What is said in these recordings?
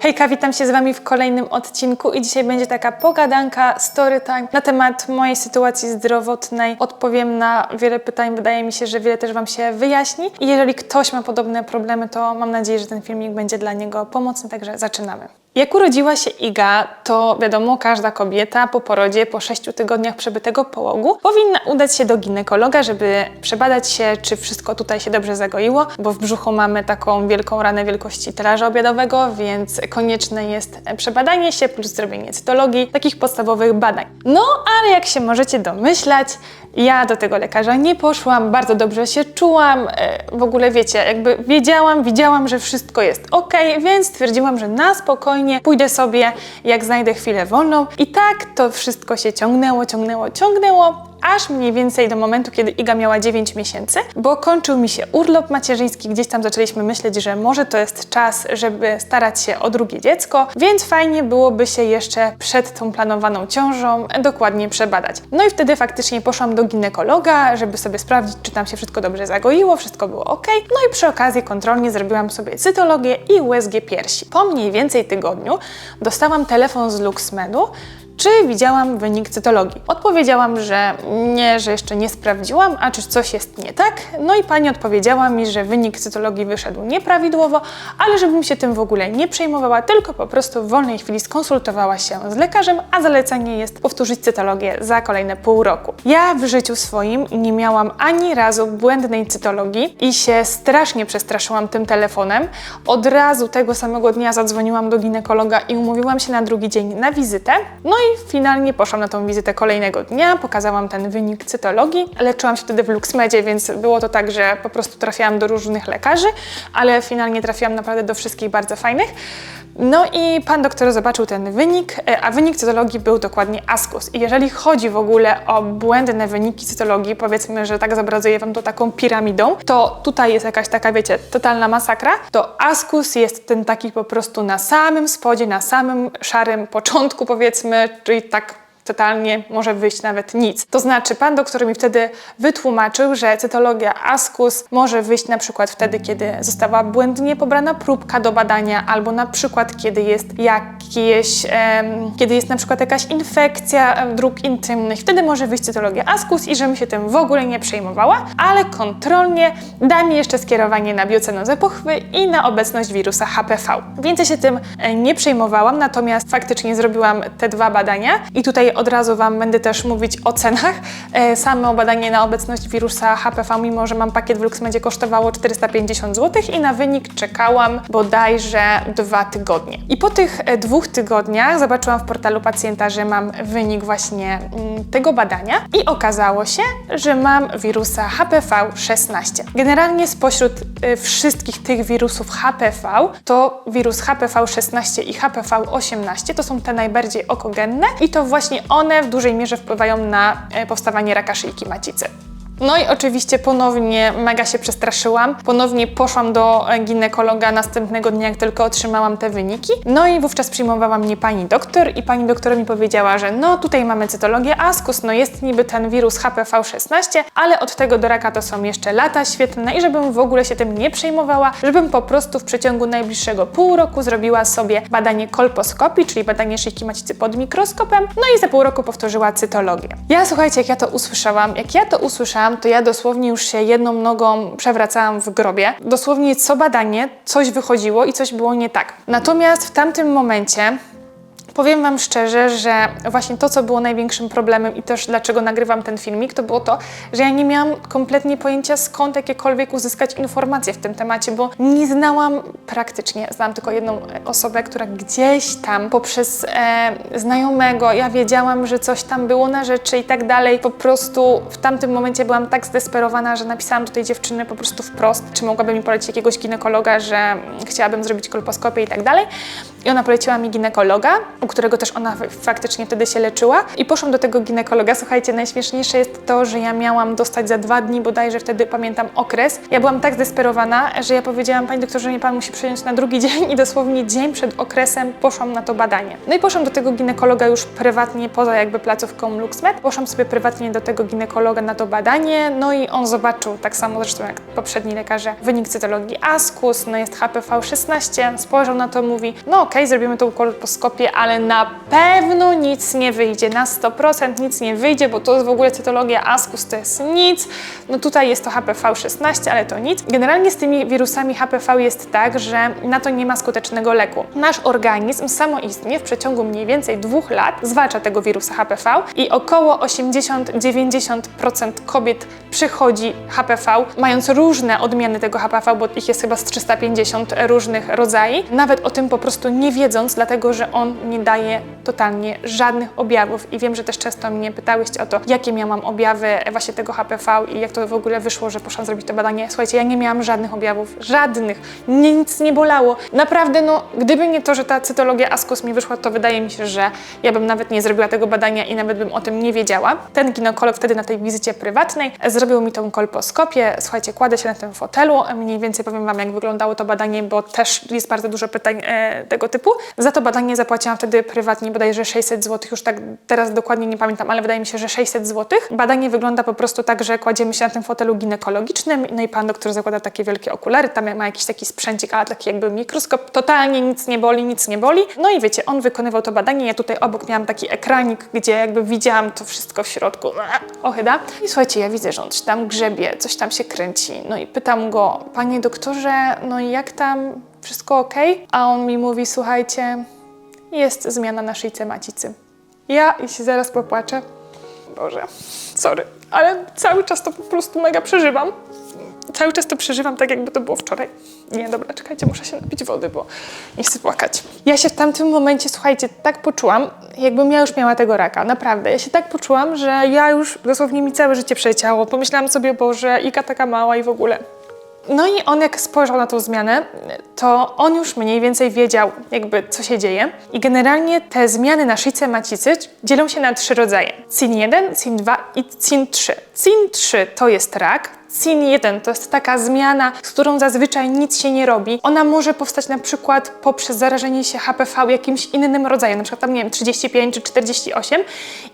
Hejka, witam się z Wami w kolejnym odcinku i dzisiaj będzie taka pogadanka, story time na temat mojej sytuacji zdrowotnej. Odpowiem na wiele pytań, wydaje mi się, że wiele też Wam się wyjaśni. I jeżeli ktoś ma podobne problemy, to mam nadzieję, że ten filmik będzie dla niego pomocny, także zaczynamy. Jak urodziła się Iga, to wiadomo, każda kobieta po porodzie, po 6 tygodniach przebytego połogu, powinna udać się do ginekologa, żeby przebadać się, czy wszystko tutaj się dobrze zagoiło, bo w brzuchu mamy taką wielką ranę wielkości talarza obiadowego, więc konieczne jest przebadanie się plus zrobienie cytologii, takich podstawowych badań. No, ale jak się możecie domyślać, ja do tego lekarza nie poszłam, bardzo dobrze się czułam, e, w ogóle wiecie, jakby wiedziałam, widziałam, że wszystko jest ok, więc stwierdziłam, że na spokojnie pójdę sobie, jak znajdę chwilę wolną. I tak to wszystko się ciągnęło, ciągnęło, ciągnęło, aż mniej więcej do momentu, kiedy Iga miała 9 miesięcy, bo kończył mi się urlop macierzyński, gdzieś tam zaczęliśmy myśleć, że może to jest czas, żeby starać się o drugie dziecko, więc fajnie byłoby się jeszcze przed tą planowaną ciążą dokładnie przebadać. No i wtedy faktycznie poszłam do ginekologa, żeby sobie sprawdzić, czy tam się wszystko dobrze zagoiło, wszystko było ok. No i przy okazji kontrolnie zrobiłam sobie cytologię i USG piersi. Po mniej więcej tygodniu dostałam telefon z LuxMedu, czy widziałam wynik cytologii. Odpowiedziałam, że nie, że jeszcze nie sprawdziłam, a czy coś jest nie tak. No i pani odpowiedziała mi, że wynik cytologii wyszedł nieprawidłowo, ale żebym się tym w ogóle nie przejmowała, tylko po prostu w wolnej chwili skonsultowała się z lekarzem, a zalecenie jest powtórzyć cytologię za kolejne pół roku. Ja w życiu swoim nie miałam ani razu błędnej cytologii i się strasznie przestraszyłam tym telefonem. Od razu tego samego dnia zadzwoniłam do ginekologa i umówiłam się na drugi dzień na wizytę. No i finalnie poszłam na tą wizytę kolejnego dnia, pokazałam ten wynik cytologii. Leczyłam się wtedy w Luxmedzie, więc było to tak, że po prostu trafiałam do różnych lekarzy, ale finalnie trafiłam naprawdę do wszystkich bardzo fajnych. No i pan doktor zobaczył ten wynik, e, a wynik cytologii był dokładnie ASCUS. I jeżeli chodzi w ogóle o błędne wyniki cytologii, powiedzmy, że tak zobrazuję wam to taką piramidą, to tutaj jest jakaś taka, wiecie, totalna masakra, to ASCUS jest ten taki po prostu na samym spodzie, na samym szarym początku, powiedzmy, czyli tak totalnie może wyjść nawet nic. To znaczy, pan doktor mi wtedy wytłumaczył, że cytologia ASCUS może wyjść na przykład wtedy, kiedy została błędnie pobrana próbka do badania, albo na przykład kiedy jest jakieś, em, kiedy jest na przykład jakaś infekcja dróg intymnych, wtedy może wyjść cytologia ASCUS i żebym się tym w ogóle nie przejmowała, ale kontrolnie da mi jeszcze skierowanie na biocenozę pochwy i na obecność wirusa HPV. Więcej się tym e, nie przejmowałam, natomiast faktycznie zrobiłam te dwa badania i tutaj od razu Wam będę też mówić o cenach. E, Samo badanie na obecność wirusa HPV, mimo że mam pakiet w LuxMedzie, kosztowało 450 zł i na wynik czekałam bodajże dwa tygodnie. I po tych e, dwóch tygodniach zobaczyłam w portalu pacjenta, że mam wynik właśnie mm, tego badania i okazało się, że mam wirusa HPV-16. Generalnie spośród e, wszystkich tych wirusów HPV, to wirus HPV-16 i HPV-18 to są te najbardziej okogenne i to właśnie one w dużej mierze wpływają na e, powstawanie raka szyjki macicy. No i oczywiście ponownie mega się przestraszyłam. Ponownie poszłam do ginekologa następnego dnia, jak tylko otrzymałam te wyniki. No i wówczas przyjmowała mnie pani doktor i pani doktor mi powiedziała, że no tutaj mamy cytologię ASCUS, no jest niby ten wirus HPV-16, ale od tego do raka to są jeszcze lata świetne i żebym w ogóle się tym nie przejmowała, żebym po prostu w przeciągu najbliższego pół roku zrobiła sobie badanie kolposkopii, czyli badanie szyjki macicy pod mikroskopem, no i za pół roku powtórzyła cytologię. Ja słuchajcie, jak ja to usłyszałam, jak ja to usłyszałam, to ja dosłownie już się jedną nogą przewracałam w grobie. Dosłownie co badanie coś wychodziło i coś było nie tak. Natomiast w tamtym momencie Powiem Wam szczerze, że właśnie to, co było największym problemem i też dlaczego nagrywam ten filmik, to było to, że ja nie miałam kompletnie pojęcia skąd jakiekolwiek uzyskać informacje w tym temacie, bo nie znałam praktycznie, znałam tylko jedną osobę, która gdzieś tam poprzez e, znajomego, ja wiedziałam, że coś tam było na rzeczy i tak dalej. Po prostu w tamtym momencie byłam tak zdesperowana, że napisałam do tej dziewczyny po prostu wprost, czy mogłaby mi polecić jakiegoś ginekologa, że chciałabym zrobić kolposkopię i tak dalej. I ona poleciła mi ginekologa, którego też ona faktycznie wtedy się leczyła. I poszłam do tego ginekologa. Słuchajcie, najśmieszniejsze jest to, że ja miałam dostać za dwa dni bodajże wtedy, pamiętam, okres. Ja byłam tak zdesperowana, że ja powiedziałam, pani doktorze, nie pan musi przyjąć na drugi dzień i dosłownie dzień przed okresem poszłam na to badanie. No i poszłam do tego ginekologa już prywatnie, poza jakby placówką LuxMed. Poszłam sobie prywatnie do tego ginekologa na to badanie, no i on zobaczył, tak samo zresztą jak poprzedni lekarze, wynik cytologii ASCUS, no jest HPV-16, spojrzał na to, mówi, no okej, zrobimy tą kolposkopię, ale na pewno nic nie wyjdzie, na 100% nic nie wyjdzie, bo to jest w ogóle cytologia ascus, to jest nic. No tutaj jest to HPV-16, ale to nic. Generalnie z tymi wirusami HPV jest tak, że na to nie ma skutecznego leku. Nasz organizm samoistnie w przeciągu mniej więcej dwóch lat zwalcza tego wirusa HPV i około 80-90% kobiet przychodzi HPV, mając różne odmiany tego HPV, bo ich jest chyba z 350 różnych rodzajów, nawet o tym po prostu nie wiedząc, dlatego że on nie daje totalnie żadnych objawów. I wiem, że też często mnie pytałyście o to, jakie miałam objawy właśnie tego HPV i jak to w ogóle wyszło, że poszłam zrobić to badanie. Słuchajcie, ja nie miałam żadnych objawów, żadnych, nic nie bolało. Naprawdę, no, gdyby nie to, że ta cytologia ascus mi wyszła, to wydaje mi się, że ja bym nawet nie zrobiła tego badania i nawet bym o tym nie wiedziała. Ten ginekolog wtedy na tej wizycie prywatnej zrobił mi tą kolposkopię. Słuchajcie, kładę się na tym fotelu, mniej więcej powiem Wam, jak wyglądało to badanie, bo też jest bardzo dużo pytań e, tego typu. Za to badanie zapłaciłam wtedy prywatnie bodajże 600 zł, już tak teraz dokładnie nie pamiętam, ale wydaje mi się, że 600 zł. Badanie wygląda po prostu tak, że kładziemy się na tym fotelu ginekologicznym, no i pan doktor zakłada takie wielkie okulary, tam ma jakiś taki sprzęcik, ale taki jakby mikroskop, totalnie nic nie boli, nic nie boli. No i wiecie, on wykonywał to badanie, ja tutaj obok miałam taki ekranik, gdzie jakby widziałam to wszystko w środku, ochyda. I słuchajcie, ja widzę, że on coś tam grzebie, coś tam się kręci, no i pytam go, panie doktorze, no i jak tam wszystko ok? A on mi mówi, słuchajcie, jest zmiana na szyjce macicy. Ja się zaraz popłaczę. Boże, sorry, ale cały czas to po prostu mega przeżywam. Cały czas to przeżywam tak, jakby to było wczoraj. Nie, dobra, czekajcie, muszę się napić wody, bo nie chcę płakać. Ja się w tamtym momencie, słuchajcie, tak poczułam, jakbym ja już miała tego raka, naprawdę. Ja się tak poczułam, że ja już dosłownie mi całe życie przeleciało. Pomyślałam sobie, Boże, Ika taka mała i w ogóle. No i on jak spojrzał na tą zmianę, to on już mniej więcej wiedział jakby co się dzieje i generalnie te zmiany na szyjce macicy dzielą się na trzy rodzaje. CIN1, CIN2 i CIN3. CIN3 to jest rak, CIN1 to jest taka zmiana, z którą zazwyczaj nic się nie robi. Ona może powstać na przykład poprzez zarażenie się HPV jakimś innym rodzajem, na przykład tam nie wiem, 35 czy 48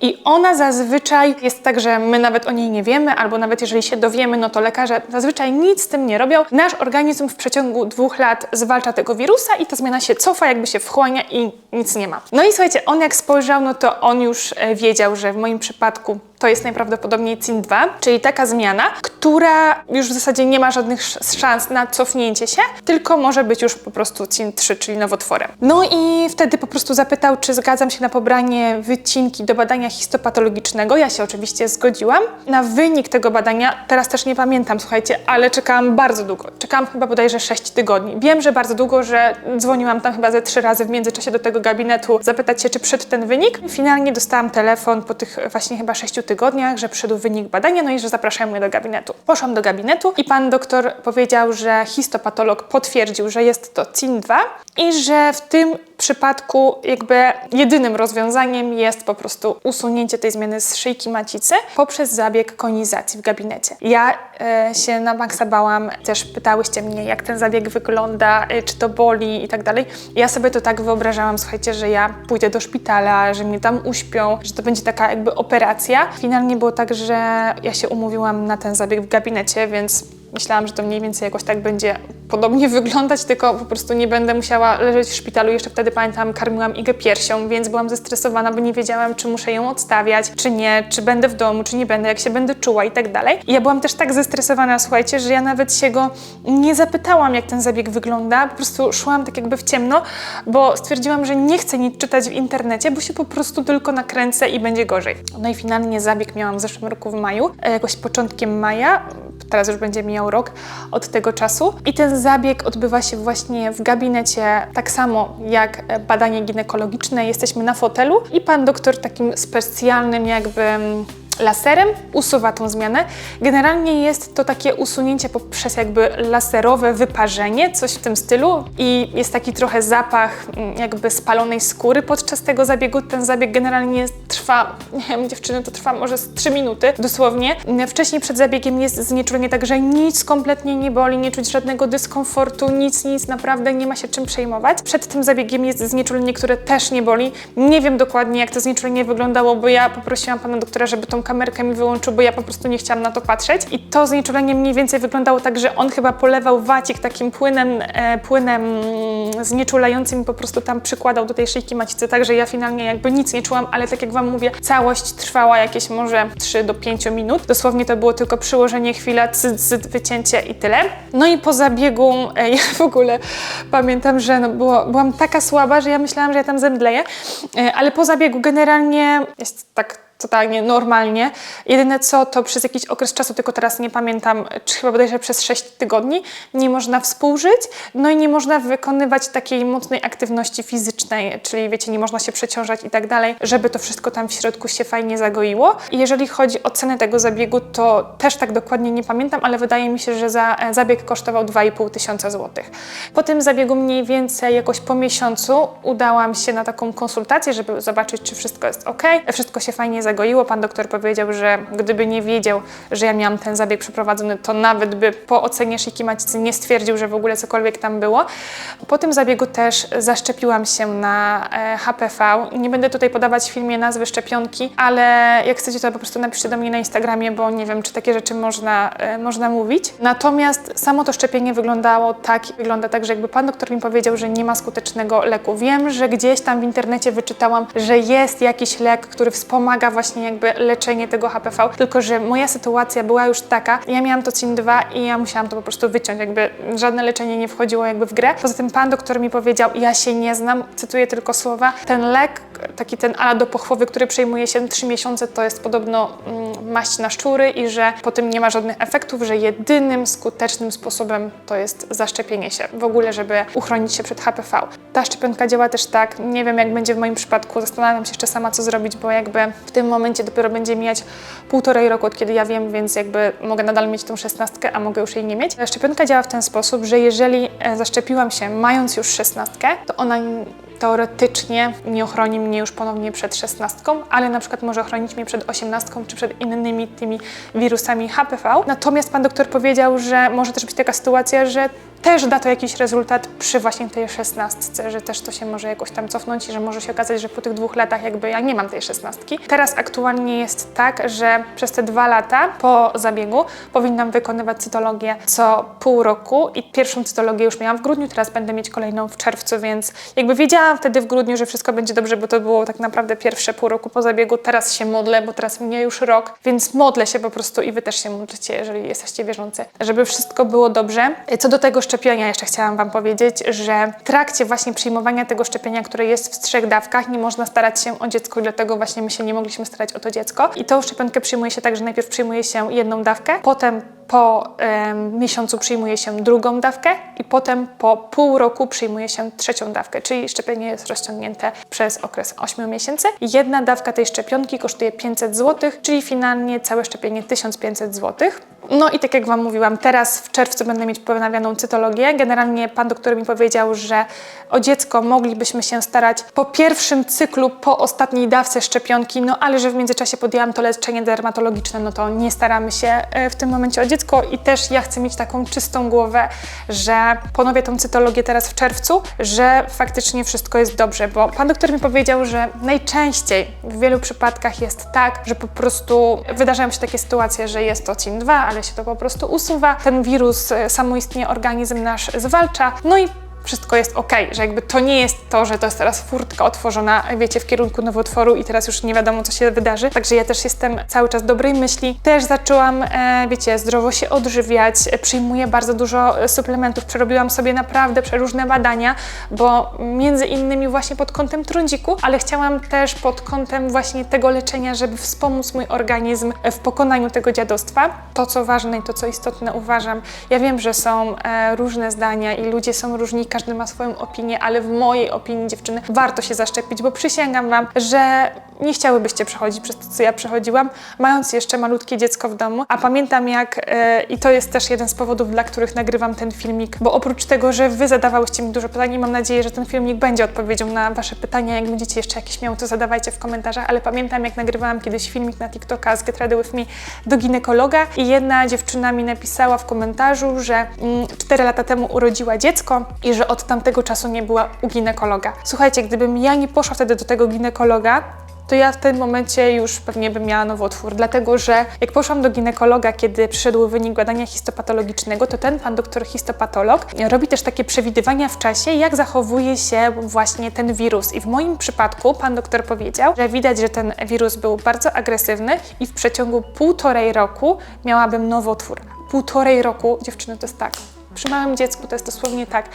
i ona zazwyczaj jest tak, że my nawet o niej nie wiemy, albo nawet jeżeli się dowiemy, no to lekarze zazwyczaj nic z tym nie robią. Nasz organizm w przeciągu dwóch lat zwalcza tego wirusa i ta zmiana się cofa, jakby się wchłania i nic nie ma. No i słuchajcie, on jak spojrzał, no to on już e, wiedział, że w moim przypadku to jest najprawdopodobniej CIN2, czyli taka zmiana, która już w zasadzie nie ma żadnych szans na cofnięcie się, tylko może być już po prostu CIN3, czyli nowotworem. No i wtedy po prostu zapytał, czy zgadzam się na pobranie wycinki do badania histopatologicznego. Ja się oczywiście zgodziłam. Na wynik tego badania, teraz też nie pamiętam, słuchajcie, ale czekałam bardzo długo. Czekałam chyba bodajże 6 tygodni. Wiem, że bardzo długo, że dzwoniłam tam chyba ze trzy razy w międzyczasie do tego gabinetu, zapytać się, czy przyszedł ten wynik. Finalnie dostałam telefon po tych właśnie chyba 6 tygodniach tygodniach, że przyszedł wynik badania, no i że zapraszają mnie do gabinetu. Poszłam do gabinetu i pan doktor powiedział, że histopatolog potwierdził, że jest to CIN2 i że w tym przypadku jakby jedynym rozwiązaniem jest po prostu usunięcie tej zmiany z szyjki macicy poprzez zabieg konizacji w gabinecie. Ja e, się na maksa bałam, też pytałyście mnie, jak ten zabieg wygląda, e, czy to boli i tak dalej. Ja sobie to tak wyobrażałam, słuchajcie, że ja pójdę do szpitala, że mnie tam uśpią, że to będzie taka jakby operacja. Finalnie było tak, że ja się umówiłam na ten zabieg w gabinecie, więc Myślałam, że to mniej więcej jakoś tak będzie podobnie wyglądać, tylko po prostu nie będę musiała leżeć w szpitalu. Jeszcze wtedy pamiętam, karmiłam Igę piersią, więc byłam zestresowana, bo nie wiedziałam, czy muszę ją odstawiać, czy nie, czy będę w domu, czy nie będę, jak się będę czuła i tak dalej. I ja byłam też tak zestresowana, słuchajcie, że ja nawet się go nie zapytałam, jak ten zabieg wygląda. Po prostu szłam tak jakby w ciemno, bo stwierdziłam, że nie chcę nic czytać w internecie, bo się po prostu tylko nakręcę i będzie gorzej. No i finalnie zabieg miałam w zeszłym roku w maju, e, jakoś początkiem maja teraz już będzie mijał rok od tego czasu. I ten zabieg odbywa się właśnie w gabinecie, tak samo jak badanie ginekologiczne. Jesteśmy na fotelu i pan doktor takim specjalnym jakby laserem usuwa tą zmianę. Generalnie jest to takie usunięcie poprzez jakby laserowe wyparzenie, coś w tym stylu i jest taki trochę zapach mm, jakby spalonej skóry podczas tego zabiegu. Ten zabieg generalnie trwa, nie wiem, dziewczyny, to trwa może z 3 minuty dosłownie. Wcześniej przed zabiegiem jest znieczulenie, także nic kompletnie nie boli, nie czuć żadnego dyskomfortu, nic, nic, naprawdę nie ma się czym przejmować. Przed tym zabiegiem jest znieczulenie, które też nie boli. Nie wiem dokładnie, jak to znieczulenie wyglądało, bo ja poprosiłam pana doktora, żeby tą kamerkę mi wyłączył, bo ja po prostu nie chciałam na to patrzeć. I to znieczulenie mniej więcej wyglądało tak, że on chyba polewał wacik takim płynem, e, płynem mm, znieczulającym i po prostu tam przykładał do tej szyjki macicy, także ja finalnie jakby nic nie czułam, ale tak jak Wam mówię, całość trwała jakieś może 3 do 5 minut. Dosłownie to było tylko przyłożenie, chwila, cyt, cyt, wycięcie i tyle. No i po zabiegu, e, ja w ogóle pamiętam, że no było, byłam taka słaba, że ja myślałam, że ja tam zemdleję, e, ale po zabiegu generalnie jest tak totalnie normalnie. Jedyne co, to przez jakiś okres czasu, tylko teraz nie pamiętam, czy chyba bodajże przez 6 tygodni, nie można współżyć, no i nie można wykonywać takiej mocnej aktywności fizycznej, czyli wiecie, nie można się przeciążać i tak dalej, żeby to wszystko tam w środku się fajnie zagoiło. I jeżeli chodzi o cenę tego zabiegu, to też tak dokładnie nie pamiętam, ale wydaje mi się, że za e, zabieg kosztował 2,5 tysiąca złotych. Po tym zabiegu mniej więcej jakoś po miesiącu udałam się na taką konsultację, żeby zobaczyć, czy wszystko jest ok, wszystko się fajnie zagoiło. Pan doktor powiedział, że gdyby nie wiedział, że ja miałam ten zabieg przeprowadzony, to nawet by po ocenie szyjki macicy nie stwierdził, że w ogóle cokolwiek tam było. Po tym zabiegu też zaszczepiłam się na e, HPV. Nie będę tutaj podawać w filmie nazwy szczepionki, ale jak chcecie, to po prostu napiszcie do mnie na Instagramie, bo nie wiem, czy takie rzeczy można, e, można mówić. Natomiast samo to szczepienie wyglądało tak, wygląda tak, że jakby pan doktor mi powiedział, że nie ma skutecznego leku. Wiem, że gdzieś tam w internecie wyczytałam, że jest jakiś lek, który wspomaga właśnie jakby leczenie tego HPV, tylko że moja sytuacja była już taka, ja miałam to CIN-2 i ja musiałam to po prostu wyciąć, jakby żadne leczenie nie wchodziło jakby w grę. Poza tym pan doktor mi powiedział, ja się nie znam, cytuję tylko słowa, ten lek, taki ten ala do pochwowy, który przejmuje się 3 miesiące, to jest podobno mm, maść na szczury i że po tym nie ma żadnych efektów, że jedynym skutecznym sposobem to jest zaszczepienie się, w ogóle, żeby uchronić się przed HPV. Ta szczepionka działa też tak, nie wiem jak będzie w moim przypadku, zastanawiam się jeszcze sama co zrobić, bo jakby w tym momencie dopiero będzie mijać półtorej roku, od kiedy ja wiem, więc jakby mogę nadal mieć tą szesnastkę, a mogę już jej nie mieć. Szczepionka działa w ten sposób, że jeżeli e, zaszczepiłam się mając już szesnastkę, to ona teoretycznie nie ochroni mnie już ponownie przed szesnastką, ale na przykład może ochronić mnie przed osiemnastką czy przed innymi tymi wirusami HPV. Natomiast pan doktor powiedział, że może też być taka sytuacja, że też da to jakiś rezultat przy właśnie tej szesnastce, że też to się może jakoś tam cofnąć i że może się okazać, że po tych dwóch latach jakby ja nie mam tej szesnastki. Teraz aktualnie jest tak, że przez te dwa lata po zabiegu powinnam wykonywać cytologię co pół roku i pierwszą cytologię już miałam w grudniu, teraz będę mieć kolejną w czerwcu, więc jakby wiedziałam wtedy w grudniu, że wszystko będzie dobrze, bo to było tak naprawdę pierwsze pół roku po zabiegu. Teraz się modlę, bo teraz mnie już rok, więc modlę się po prostu i wy też się modlicie, jeżeli jesteście wierzący, żeby wszystko było dobrze. Co do tego szczepienia jeszcze chciałam Wam powiedzieć, że w trakcie właśnie przyjmowania tego szczepienia, które jest w trzech dawkach, nie można starać się o dziecko, dlatego właśnie my się nie mogliśmy starać o to dziecko. I tą szczepionkę przyjmuje się tak, że najpierw przyjmuje się jedną dawkę, potem po miesiącu przyjmuje się drugą dawkę i potem po pół roku przyjmuje się trzecią dawkę, czyli szczepienie jest rozciągnięte przez okres 8 miesięcy. Jedna dawka tej szczepionki kosztuje 500 zł, czyli finalnie całe szczepienie 1500 zł. No i tak jak Wam mówiłam, teraz w czerwcu będę mieć ponawianą cytologię. Generalnie pan doktor mi powiedział, że o dziecko moglibyśmy się starać po pierwszym cyklu, po ostatniej dawce szczepionki, no ale że w międzyczasie podjęłam to leczenie dermatologiczne, no to nie staramy się e, w tym momencie o dziecko i też ja chcę mieć taką czystą głowę, że ponowię tą cytologię teraz w czerwcu, że faktycznie wszystko jest dobrze, bo pan doktor mi powiedział, że najczęściej w wielu przypadkach jest tak, że po prostu wydarzają się takie sytuacje, że jest to CIN-2, ale się to po prostu usuwa. Ten wirus e, samoistnie organizm nasz zwalcza, no i wszystko jest ok, że jakby to nie jest to, że to jest teraz furtka otworzona, wiecie, w kierunku nowotworu i teraz już nie wiadomo, co się wydarzy. Także ja też jestem cały czas dobrej myśli. Też zaczęłam, e, wiecie, zdrowo się odżywiać, przyjmuję bardzo dużo e, suplementów, przerobiłam sobie naprawdę przeróżne badania, bo między innymi właśnie pod kątem trądziku, ale chciałam też pod kątem właśnie tego leczenia, żeby wspomóc mój organizm w pokonaniu tego dziadostwa. To, co ważne i to, co istotne uważam, ja wiem, że są e, różne zdania i ludzie są różni, każdy ma swoją opinię, ale w mojej opinii dziewczyny warto się zaszczepić, bo przysięgam Wam, że nie chciałybyście przechodzić przez to, co ja przechodziłam, mając jeszcze malutkie dziecko w domu. A pamiętam jak, e, i to jest też jeden z powodów, dla których nagrywam ten filmik, bo oprócz tego, że Wy zadawałyście mi dużo pytań i mam nadzieję, że ten filmik będzie odpowiedzią na Wasze pytania, jak będziecie jeszcze jakieś miały, to zadawajcie w komentarzach, ale pamiętam jak nagrywałam kiedyś filmik na TikToka z Get Ready With Me do ginekologa i jedna dziewczyna mi napisała w komentarzu, że mm, 4 lata temu urodziła dziecko i że od tamtego czasu nie była u ginekologa. Słuchajcie, gdybym ja nie poszła wtedy do tego ginekologa, to ja w tym momencie już pewnie bym miała nowotwór, dlatego że jak poszłam do ginekologa, kiedy przyszedł wynik badania histopatologicznego, to ten pan doktor histopatolog robi też takie przewidywania w czasie, jak zachowuje się właśnie ten wirus. I w moim przypadku pan doktor powiedział, że widać, że ten wirus był bardzo agresywny i w przeciągu półtorej roku miałabym nowotwór. Półtorej roku, dziewczyny, to jest tak. Przy małym dziecku to jest dosłownie tak.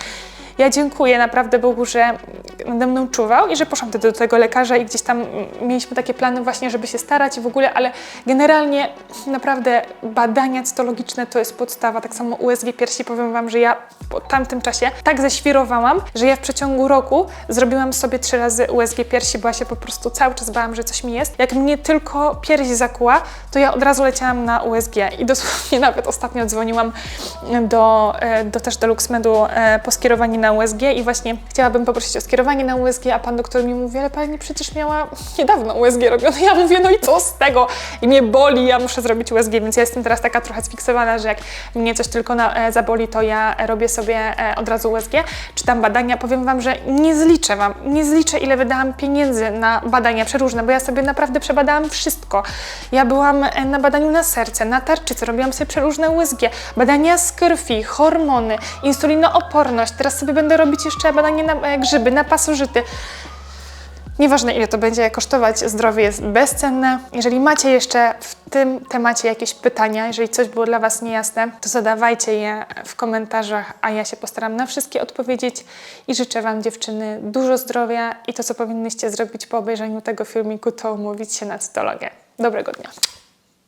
Ja dziękuję naprawdę Bogu, że nade mną czuwał i że poszłam wtedy do tego lekarza i gdzieś tam mieliśmy takie plany właśnie, żeby się starać i w ogóle, ale generalnie naprawdę badania cytologiczne to jest podstawa. Tak samo USG piersi, powiem Wam, że ja po tamtym czasie tak ześwirowałam, że ja w przeciągu roku zrobiłam sobie trzy razy USG piersi, bo ja się po prostu cały czas bałam, że coś mi jest. Jak mnie tylko pierś zakuła, to ja od razu leciałam na USG i dosłownie nawet ostatnio dzwoniłam do, e, do też do LuxMedu e, po skierowanie na USG i właśnie chciałabym poprosić o skierowanie na USG, a pan doktor mi mówi, ale pani przecież miała niedawno USG robione. Ja mówię, no i co z tego? I mnie boli, ja muszę zrobić USG, więc ja jestem teraz taka trochę sfiksowana, że jak mnie coś tylko na, e, zaboli, to ja robię sobie e, od razu USG, czytam badania. Powiem Wam, że nie zliczę Wam, nie zliczę ile wydałam pieniędzy na badania przeróżne, bo ja sobie naprawdę przebadałam wszystko. Ja byłam e, na badaniu na serce, na tarczycy, robiłam sobie przeróżne USG, badania z krwi, hormony, insulinooporność, teraz sobie będę robić jeszcze badanie na e, grzyby, na pasożyty. Nieważne ile to będzie kosztować, zdrowie jest bezcenne. Jeżeli macie jeszcze w tym temacie jakieś pytania, jeżeli coś było dla Was niejasne, to zadawajcie je w komentarzach, a ja się postaram na wszystkie odpowiedzieć i życzę Wam dziewczyny dużo zdrowia i to co powinnyście zrobić po obejrzeniu tego filmiku to umówić się na cytologię. Dobrego dnia.